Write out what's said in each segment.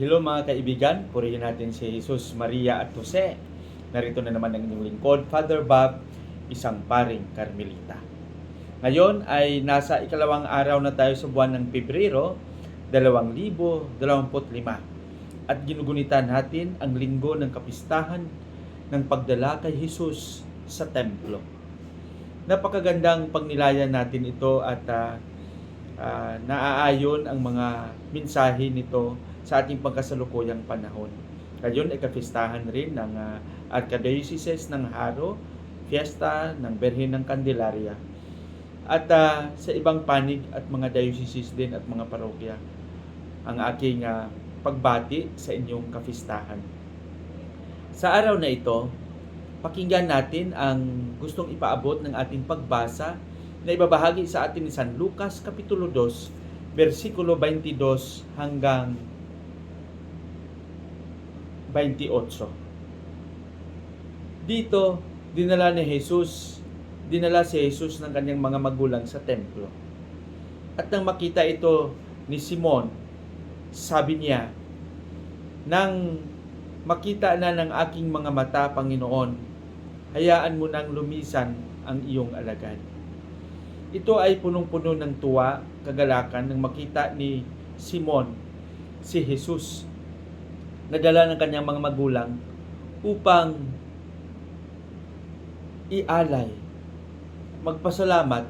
Hello mga kaibigan, purihin natin si Jesus, Maria at Jose. Narito na naman ang inyong lingkod, Father Bob, isang paring Carmelita. Ngayon ay nasa ikalawang araw na tayo sa buwan ng Pebrero, 2025 at ginugunitan natin ang linggo ng kapistahan ng pagdala kay Jesus sa templo. Napakagandang pagnilayan natin ito at ah, ah, naaayon ang mga mensahe nito sa ating pagkasalukuyang panahon. Ngayon ay kapistahan rin ng uh, Archdiocese ng Haro, Fiesta ng Berhen ng Candelaria. At ah, sa ibang panig at mga dioceses din at mga parokya ang aking ah, pagbati sa inyong kapistahan. Sa araw na ito, pakinggan natin ang gustong ipaabot ng ating pagbasa na ibabahagi sa atin ni San Lucas Kapitulo 2, versikulo 22 hanggang 28. Dito, dinala ni Jesus, dinala si Jesus ng kanyang mga magulang sa templo. At nang makita ito ni Simon, sabi niya, nang makita na ng aking mga mata, Panginoon, hayaan mo nang lumisan ang iyong alagad. Ito ay punong-puno ng tuwa, kagalakan nang makita ni Simon si Jesus nadala ng kanyang mga magulang upang ialay, magpasalamat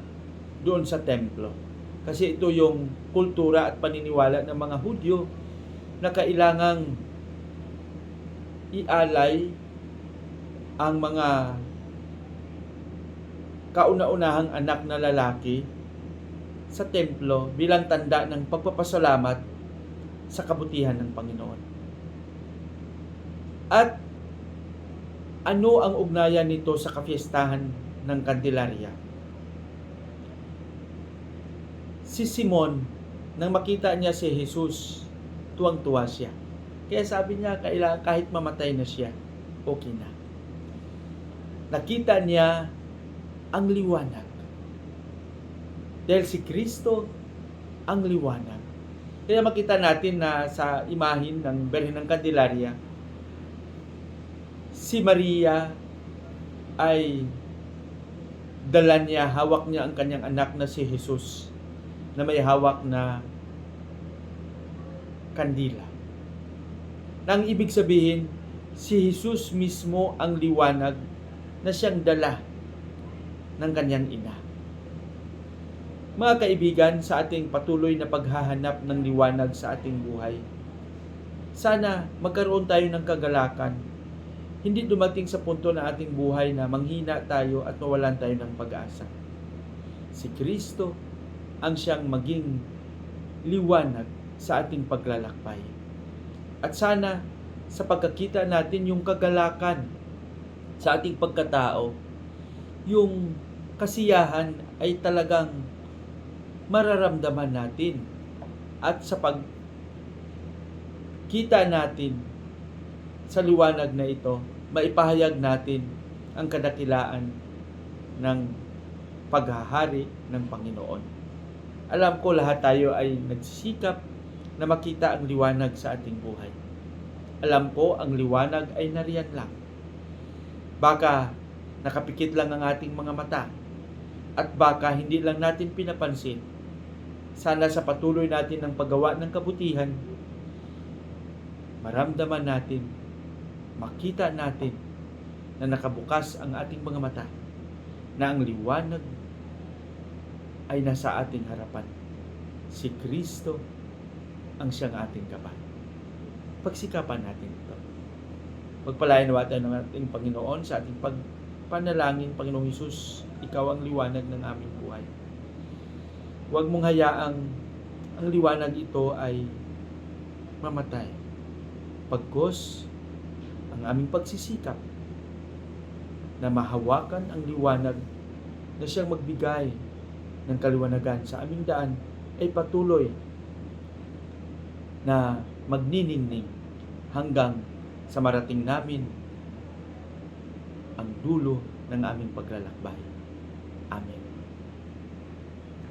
doon sa templo. Kasi ito yung kultura at paniniwala ng mga Hudyo na kailangang ialay ang mga kauna-unahang anak na lalaki sa templo bilang tanda ng pagpapasalamat sa kabutihan ng Panginoon. At ano ang ugnayan nito sa kafiestahan ng Candelaria? Si Simon, nang makita niya si Jesus, tuwang-tuwa siya. Kaya sabi niya, kahit mamatay na siya, okay na. Nakita niya ang liwanag. Dahil si Kristo ang liwanag. Kaya makita natin na sa imahin ng Berhen ng Candelaria, si Maria ay dala niya, hawak niya ang kanyang anak na si Jesus na may hawak na kandila. Nang ibig sabihin, si Jesus mismo ang liwanag na siyang dala ng kanyang ina. Mga kaibigan, sa ating patuloy na paghahanap ng liwanag sa ating buhay, sana magkaroon tayo ng kagalakan. Hindi dumating sa punto na ating buhay na manghina tayo at mawalan tayo ng pag-asa. Si Kristo ang siyang maging liwanag sa ating paglalakbay. At sana sa pagkakita natin yung kagalakan sa ating pagkatao, yung kasiyahan ay talagang mararamdaman natin. At sa pag kita natin sa liwanag na ito, maipahayag natin ang kadakilaan ng paghahari ng Panginoon. Alam ko lahat tayo ay nagsisikap na makita ang liwanag sa ating buhay. Alam ko ang liwanag ay nariyan lang. Baka nakapikit lang ang ating mga mata at baka hindi lang natin pinapansin. Sana sa patuloy natin ng paggawa ng kabutihan, maramdaman natin, makita natin na nakabukas ang ating mga mata na ang liwanag ay nasa ating harapan. Si Kristo ang siyang ating kapan. Pagsikapan natin ito. Pagpalayan nawa tayo ng ating Panginoon sa ating pagpanalangin, Panginoong Isus, Ikaw ang liwanag ng aming buhay. Huwag mong hayaang ang liwanag ito ay mamatay. Pagkos ang aming pagsisikap na mahawakan ang liwanag na siyang magbigay ng kaliwanagan sa aming daan ay patuloy na magniningning hanggang sa marating namin ang dulo ng aming paglalakbay. Amen.